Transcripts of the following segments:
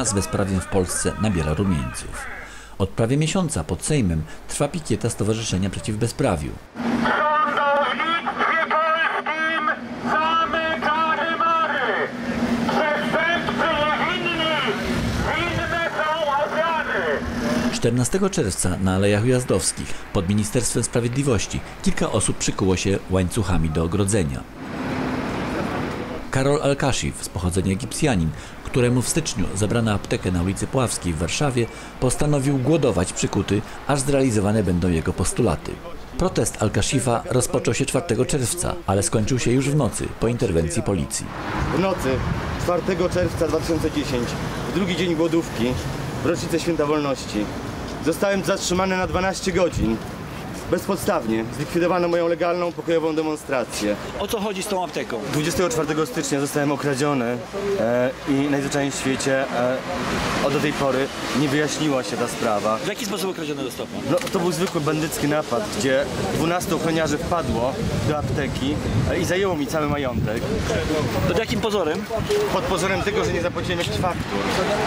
wojna z bezprawiem w Polsce nabiera rumieńców. Od prawie miesiąca pod Sejmem trwa pikieta Stowarzyszenia Przeciw Bezprawiu. 14 czerwca na Alejach Ujazdowskich pod Ministerstwem Sprawiedliwości kilka osób przykuło się łańcuchami do ogrodzenia. Karol Al-Kashif z pochodzenia Egipcjanin, któremu w styczniu zabrano aptekę na ulicy Puławskiej w Warszawie, postanowił głodować przykuty, aż zrealizowane będą jego postulaty. Protest Al-Kashifa rozpoczął się 4 czerwca, ale skończył się już w nocy po interwencji policji. W nocy 4 czerwca 2010, w drugi dzień głodówki, w rocznicę Święta Wolności, zostałem zatrzymany na 12 godzin. Bezpodstawnie zlikwidowano moją legalną, pokojową demonstrację. O co chodzi z tą apteką? 24 stycznia zostałem okradziony e, i najzwyczajniej w świecie e, od tej pory nie wyjaśniła się ta sprawa. W jaki sposób okradziony został pan? No, to był zwykły bandycki napad, gdzie 12 ochroniarzy wpadło do apteki e, i zajęło mi cały majątek. Pod jakim pozorem? pod pozorem tego, że nie zapłaciłem jakichś faktur.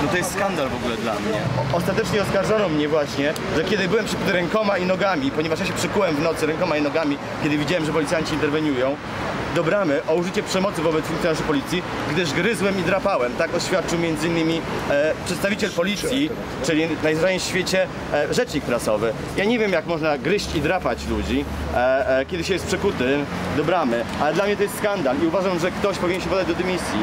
No to jest skandal w ogóle dla mnie. Ostatecznie oskarżono mnie właśnie, że kiedy byłem przykuty rękoma i nogami, ponieważ ja się przykułem w nocy rękoma i nogami, kiedy widziałem, że policjanci interweniują, do bramy o użycie przemocy wobec funkcjonariuszy policji, gdyż gryzłem i drapałem. Tak oświadczył m.in. E, przedstawiciel policji, czyli najzwyczajniej w świecie e, rzecznik prasowy. Ja nie wiem, jak można gryźć i drapać ludzi, e, e, kiedy się jest przekutym do bramy, ale dla mnie to jest skandal i uważam, że ktoś powinien się podać do dymisji.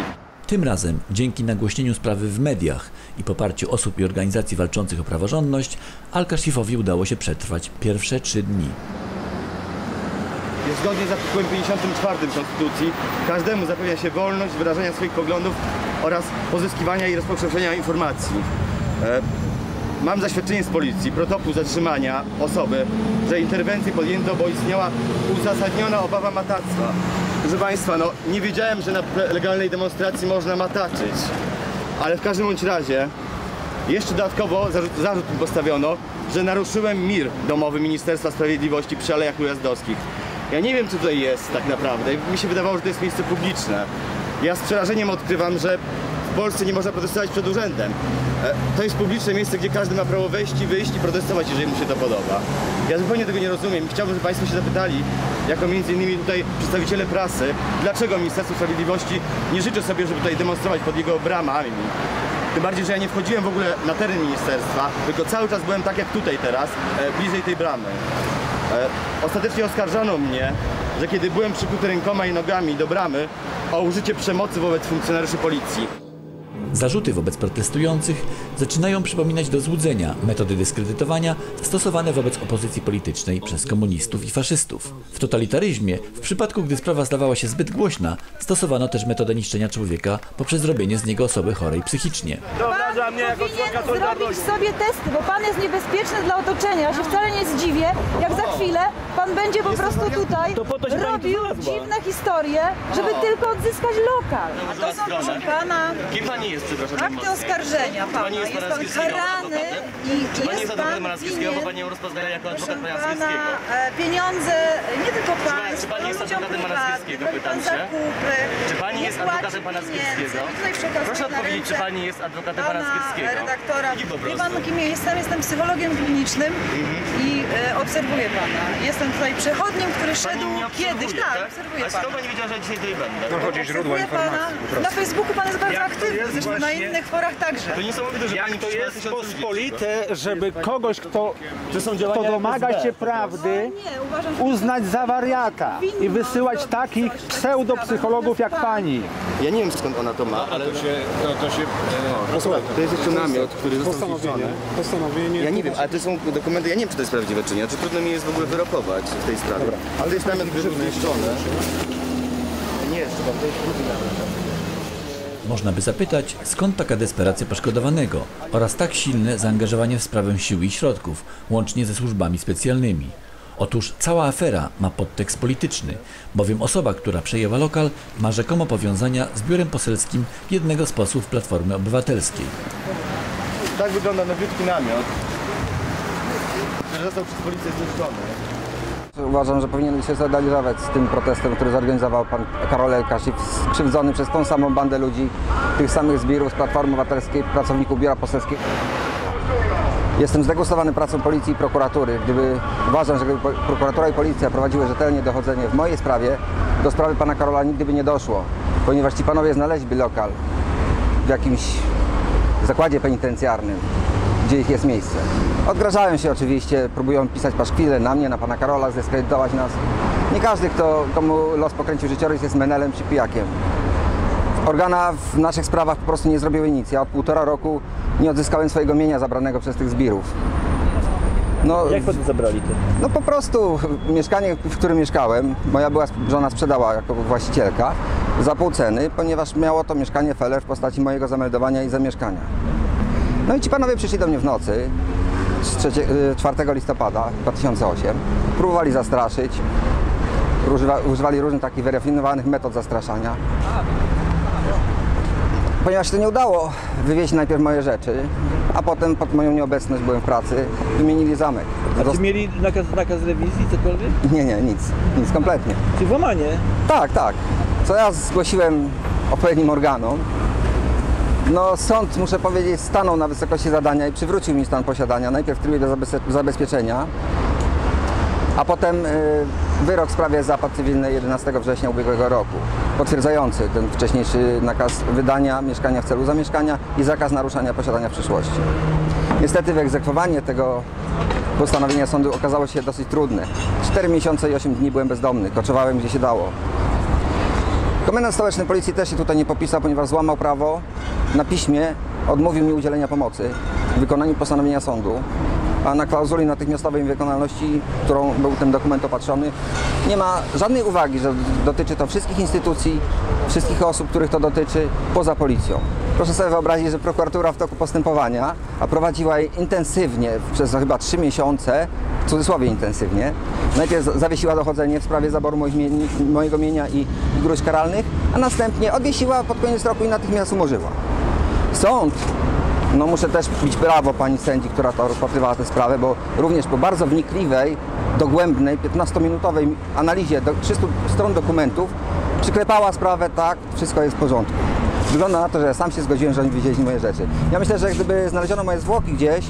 Tym razem, dzięki nagłośnieniu sprawy w mediach i poparciu osób i organizacji walczących o praworządność, Al-Kashifowi udało się przetrwać pierwsze trzy dni. Zgodnie z artykułem 54 Konstytucji każdemu zapewnia się wolność wyrażania swoich poglądów oraz pozyskiwania i rozpowszechniania informacji. E, mam zaświadczenie z policji, protokół zatrzymania osoby, że interwencję podjęto, bo istniała uzasadniona obawa matactwa. Proszę Państwa, no nie wiedziałem, że na legalnej demonstracji można mataczyć, ale w każdym bądź razie jeszcze dodatkowo zarzut, zarzut mi postawiono, że naruszyłem mir domowy Ministerstwa Sprawiedliwości przy Alejach Ujazdowskich. Ja nie wiem, co tutaj jest tak naprawdę. Mi się wydawało, że to jest miejsce publiczne. Ja z przerażeniem odkrywam, że w Polsce nie można protestować przed urzędem. E, To jest publiczne miejsce, gdzie każdy ma prawo wejść i wyjść i protestować, jeżeli mu się to podoba. Ja zupełnie tego nie rozumiem i chciałbym, żeby Państwo się zapytali, jako między innymi tutaj przedstawiciele prasy, dlaczego Ministerstwo Sprawiedliwości nie życzy sobie, żeby tutaj demonstrować pod jego bramami. Tym bardziej, że ja nie wchodziłem w ogóle na teren ministerstwa, tylko cały czas byłem tak jak tutaj teraz, e, bliżej tej bramy. E, Ostatecznie oskarżano mnie, że kiedy byłem przykuty rękoma i nogami do bramy, o użycie przemocy wobec funkcjonariuszy policji. Zarzuty wobec protestujących zaczynają przypominać do złudzenia metody dyskredytowania stosowane wobec opozycji politycznej przez komunistów i faszystów. W totalitaryzmie, w przypadku gdy sprawa stawała się zbyt głośna, stosowano też metodę niszczenia człowieka poprzez robienie z niego osoby chorej psychicznie. Pan powinien zrobić sobie testy, bo pan jest niebezpieczny dla otoczenia. Ja się wcale nie zdziwię, jak za chwilę pan będzie po prostu tutaj robił dziwne historie, żeby tylko odzyskać lokal. A to są, proszę pana, Kim pani jest, przepraszam? akty oskarżenia pana. Jest Jest pan karany adwokatem? i Czy pani jest jest adwokatem pan pana Skiewskiego, bo pani ją rozpoznaje jako adwokat Skiewskiego? e, pieniądze nie tylko państwa, czy pani jest adwokatem robi pytam pan się? Czy pani jest adwokatem przekazuję Proszę odpowiedzieć, czy pani jest adwokatem Skiewskiego? redaktora. I Wie pan kim jestem? Jestem psychologiem klinicznym i e, obserwuję pana. Jestem tutaj przechodniem, który Pani szedł kiedyś. Tak, obserwuję A skąd pana. pani wiedziała, że dzisiaj tutaj będę? Obserwuję pana. Na Facebooku pan jest bardzo Jak to aktywny, jest zresztą na właśnie- innych forach także. To niesamowite, że pani Jak to jest ludzi. pospolite, żeby kogoś, kto, To są kto domaga się prawdy, Nie, uważam, że uznać za wariata i wysyłać takich pseudopsychologów jak pani. Ja nie wiem skąd ona to ma, ale To się, to, to się posłuchaj, to jest jeszcze namiot, który został postanowienie, zniszczony. postanowienie Ja nie wiem, ale to są dokumenty, ja nie wiem czy to jest prawdziwe czy nie, czy trudno mi jest w ogóle wyrokować w tej sprawie. Ale to jest namiot, zniszczony. Nie, to jest drugi namiot. Można by zapytać, skąd taka desperacja poszkodowanego oraz tak silne zaangażowanie w sprawę sił i środków, łącznie ze służbami specjalnymi. Otóż cała afera ma podtekst polityczny, bowiem osoba, która przejęła lokal, ma rzekomo powiązania z biurem poselskim jednego z posłów Platformy Obywatelskiej. Tak wygląda nowiutki namiot, który został przez policję zniszczony. Uważam, że powinien się solidarizować z tym protestem, który zorganizował pan Karol Elkasz i skrzywdzony przez tą samą bandę ludzi, tych samych zbirów z Platformy Obywatelskiej, pracowników Biura Poselskiego. Jestem zdegustowany pracą policji i prokuratury. Gdyby uważam, że gdyby prokuratura i policja prowadziły rzetelnie dochodzenie w mojej sprawie, do sprawy pana Karola nigdy by nie doszło, ponieważ ci panowie znaleźliby lokal w jakimś zakładzie penitencjarnym, gdzie ich jest miejsce. Odgrażają się oczywiście, próbują pisać paszkwile na mnie, na pana Karola, zdyskredytować nas. Nie każdy, kto, komu los pokręcił życiorys jest menelem czy pijakiem. Organa w naszych sprawach po prostu nie zrobiły nic. Ja od półtora roku nie odzyskałem swojego mienia zabranego przez tych zbirów. No, Jak pan zabrali to? no po prostu mieszkanie, w którym mieszkałem, moja była żona sprzedała jako właścicielka za pół ceny, ponieważ miało to mieszkanie feller w postaci mojego zameldowania i zamieszkania. No i ci panowie przyszli do mnie w nocy z trzecie- y, 4 listopada 2008, próbowali zastraszyć, używa, używali różnych takich wyrafinowanych metod zastraszania. Ponieważ się to nie udało wywieźć najpierw moje rzeczy, a potem pod moją nieobecność byłem w pracy, wymienili zamek. A czy mieli nakaz, nakaz rewizji, cokolwiek? Nie, nie, nic, nic kompletnie. Czy włamanie? Tak, tak. Co ja zgłosiłem odpowiednim organom. No sąd, muszę powiedzieć, stanął na wysokości zadania i przywrócił mi stan posiadania, najpierw w trybie zabez- zabezpieczenia, a potem y, wyrok w sprawie zapad cywilnej 11 września ubiegłego roku, potwierdzający ten wcześniejszy nakaz wydania mieszkania w celu zamieszkania i zakaz naruszania posiadania w przyszłości. Niestety wyegzekwowanie tego postanowienia sądu okazało się dosyć trudne. 4 miesiące i 8 dni byłem bezdomny, koczowałem gdzie się dało. Komendant stołeczny policji też się tutaj nie popisał, ponieważ złamał prawo. Na piśmie odmówił mi udzielenia pomocy w wykonaniu postanowienia sądu, a na klauzuli natychmiastowej wykonalności, którą był ten dokument opatrzony, nie ma żadnej uwagi, że dotyczy to wszystkich instytucji, wszystkich osób, których to dotyczy, poza policją. Proszę sobie wyobrazić, że prokuratura w toku postępowania, a prowadziła je intensywnie przez chyba trzy miesiące, w cudzysłowie intensywnie, najpierw za- zawiesiła dochodzenie w sprawie zaboru mojego mienia i, i gruź karalnych, a następnie odwiesiła pod koniec roku i natychmiast umorzyła. Sąd, no muszę też bić brawo pani sędzi, która to rozpatrywała tę sprawę, bo również po bardzo wnikliwej, dogłębnej, 15-minutowej analizie do 300 stron dokumentów przyklepała sprawę tak, wszystko jest w porządku. Wygląda na to, że sam się zgodziłem, że oni wywieźli moje rzeczy. Ja myślę, że gdyby znaleziono moje zwłoki gdzieś,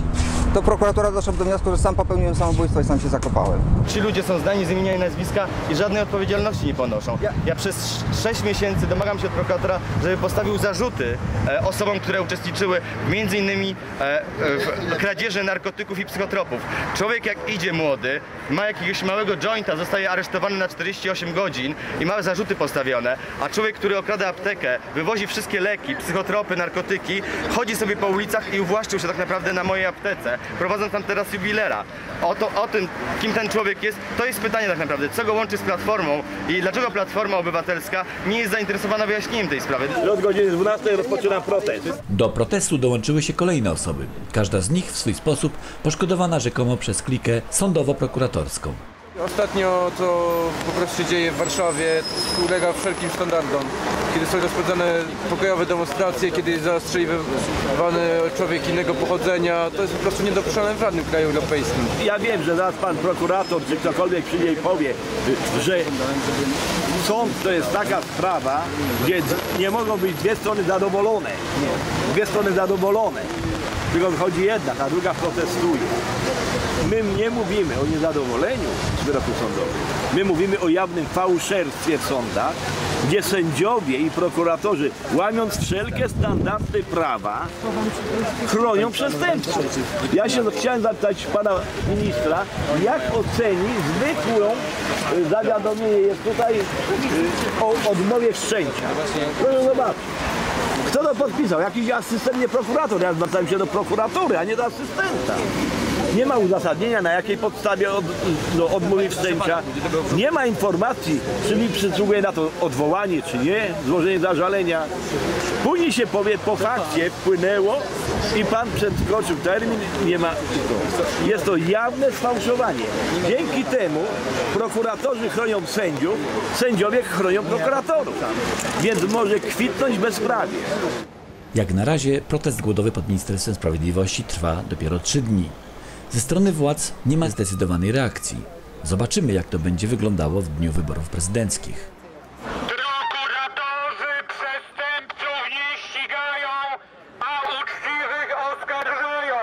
to prokuratura doszła do wniosku, że sam popełniłem samobójstwo i sam się zakopałem. Ci ludzie są znani z imienia i nazwiska i żadnej odpowiedzialności nie ponoszą. Ja, ja przez 6 miesięcy domagam się od prokuratora, żeby postawił zarzuty e, osobom, które uczestniczyły między innymi e, e, w kradzieży narkotyków i psychotropów. Człowiek jak idzie młody, ma jakiegoś małego jointa, zostaje aresztowany na 48 godzin i ma zarzuty postawione, a człowiek, który okrada aptekę, wywozi wszystkie leki, psychotropy, narkotyki, chodzi sobie po ulicach i uwłaszczył się tak naprawdę na mojej aptece, prowadząc tam teraz jubilera. O, to, o tym, kim ten człowiek jest, to jest pytanie tak naprawdę, co go łączy z Platformą i dlaczego Platforma Obywatelska nie jest zainteresowana wyjaśnieniem tej sprawy. Od godziny 12 rozpoczynam protest. Do protestu dołączyły się kolejne osoby. Każda z nich w swój sposób poszkodowana rzekomo przez klikę sądowo-prokuratorską. Ostatnio to po prostu się dzieje w Warszawie, ulega wszelkim standardom. Kiedy są rozprowadzane pokojowe demonstracje, kiedy jest zastrzeliwany człowiek innego pochodzenia, to jest po prostu niedopuszczalne w żadnym kraju europejskim. Ja wiem, że zaraz pan prokurator czy ktokolwiek przyjdzie i powie, że sąd to jest taka sprawa, gdzie nie mogą być dwie strony zadowolone. Dwie strony zadowolone. Tylko wychodzi jedna, a druga protestuje. My nie mówimy o niezadowoleniu z wyroku sądowego. My mówimy o jawnym fałszerstwie w sądach, gdzie sędziowie i prokuratorzy, łamiąc wszelkie standardy prawa, chronią przestępców. Ja się chciałem zapytać pana ministra, jak oceni zwykłą y, zawiadomienie jest tutaj y, o odmowie wszczęcia. Proszę zobaczyć. Kto to podpisał? Jakiś asystent, nie prokurator. Ja zwracałem się do prokuratury, a nie do asystenta. Nie ma uzasadnienia, na jakiej podstawie od, no, odmówi wszczęcia. Nie ma informacji, czy mi przysługuje na to odwołanie, czy nie, złożenie zażalenia. Później się powie, po fakcie wpłynęło i pan przekroczył termin, nie ma. Jest to jawne sfałszowanie. Dzięki temu prokuratorzy chronią sędziów, sędziowie chronią prokuratorów. Więc może kwitnąć bezprawie. Jak na razie protest głodowy pod Ministerstwem Sprawiedliwości trwa dopiero trzy dni. Ze strony władz nie ma zdecydowanej reakcji. Zobaczymy, jak to będzie wyglądało w dniu wyborów prezydenckich. Prokuratorzy przestępców nie ścigają, a uczciwych oskarżają.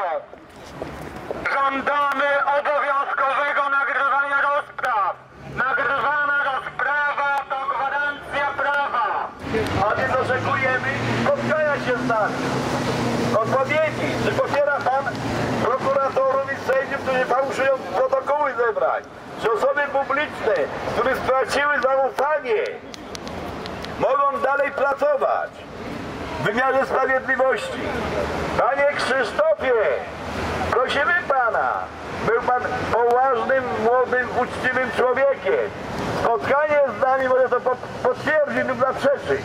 Żądamy obowiązkowego nagrywania rozpraw. Nagrywana rozprawa to gwarancja prawa. A więc oczekujemy spotkania się z nami. Odpowiedzi, czy popiera Pan prokuratorów i sędziów, którzy fałszują zebrań? Czy osoby publiczne, które straciły zaufanie, mogą dalej pracować w wymiarze sprawiedliwości? Panie Krzysztofie, prosimy Pana, był Pan poważnym, młodym, uczciwym człowiekiem. Spotkanie z nami może to pot- potwierdzić lub zaprzeczyć.